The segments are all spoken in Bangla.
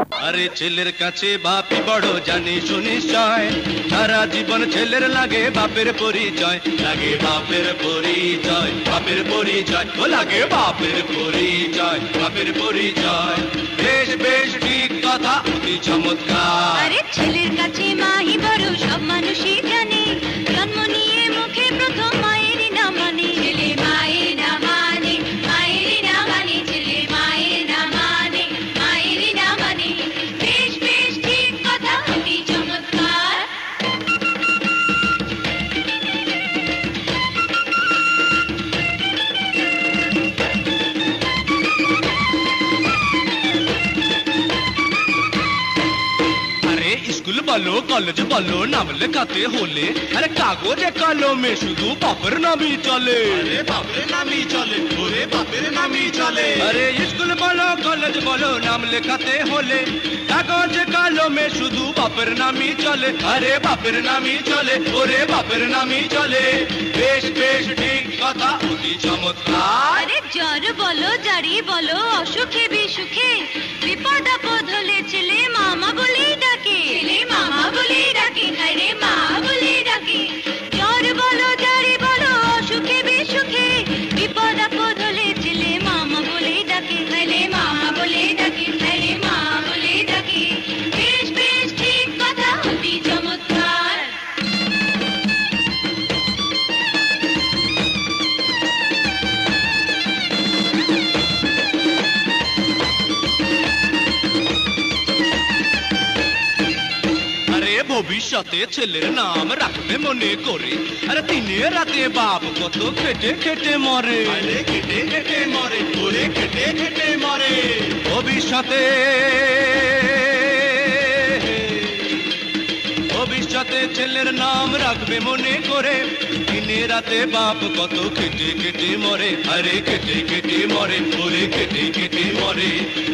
আরে ছেলের কাছে বাপি বড় জানি, সুনিশ্চয়। সারা জীবন ছেলের লাগে বাপের পরিচয়, লাগে বাপের পরিচয় বাপের পরিচয়, ও লাগে বাপের পরিচয় বাপের পরিচয়। বেশ বেশ, ঠিক কথা, অতি চমৎকার। আরে ছেলের কাছে বলো কলেজ বলো নাম লেখাতে হলে আরে কাগজে কলমে শুধু বাপের নামই চলে আরে বাপের নামই চলে ওরে বাপের নামই চলে আরে স্কুল বলো কলেজ বলো নাম লেখাতে হলে কাগজে কলমে শুধু বাপের নামই চলে আরে বাপের নামই চলে ওরে বাপের নামই চলে বেশ বেশ ঠিক কথা অতি চমৎকার আরে জ্বর বলো জারি বলো অসুখে বিসুখে ভবিষ্যতে ছেলের নাম রাখবে মনে করে। আরে দিনে রাতে বাপ কত খেটে খেটে মরে। খেটে খেটে মরে ওরে খেটে খেটে মরে। ভবিষ্যতে ভবিষ্যতে ছেলের নাম রাখবে মনে করে। দিনে রাতে বাপ কত খেটে খেটে মরে। আরে খেটে খেটে মরে ওরে খেটে খেটে মরে।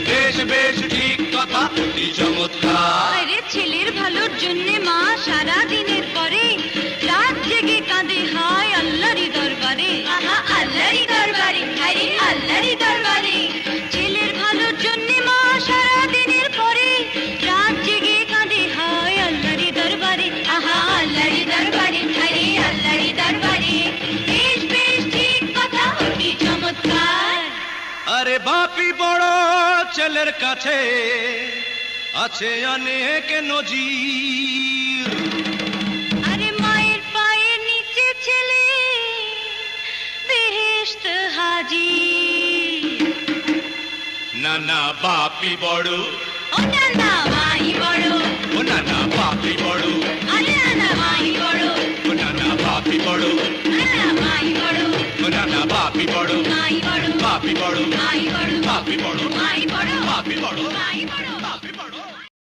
বেশ বেশ ঠিক কথা অতি চমৎকার। আরে বাপি বড় ছেলের কাছে আছে অনেক নজির। আরে মায়ের পায়ের নিচে ছেলে বেহেশত হাজির। নানা বাপি বড়। ও নানা মাই বড়। ও নানা বাপি বড়। আরে নানা মাই বড়। ও নানা বাপি বড়। নানা মাই বড়। ও নানা বাপি বড়। বাপি বড় মাই বড় পাপি বড় মাই বড় পাপি বড় মাই বড় পাপি বড়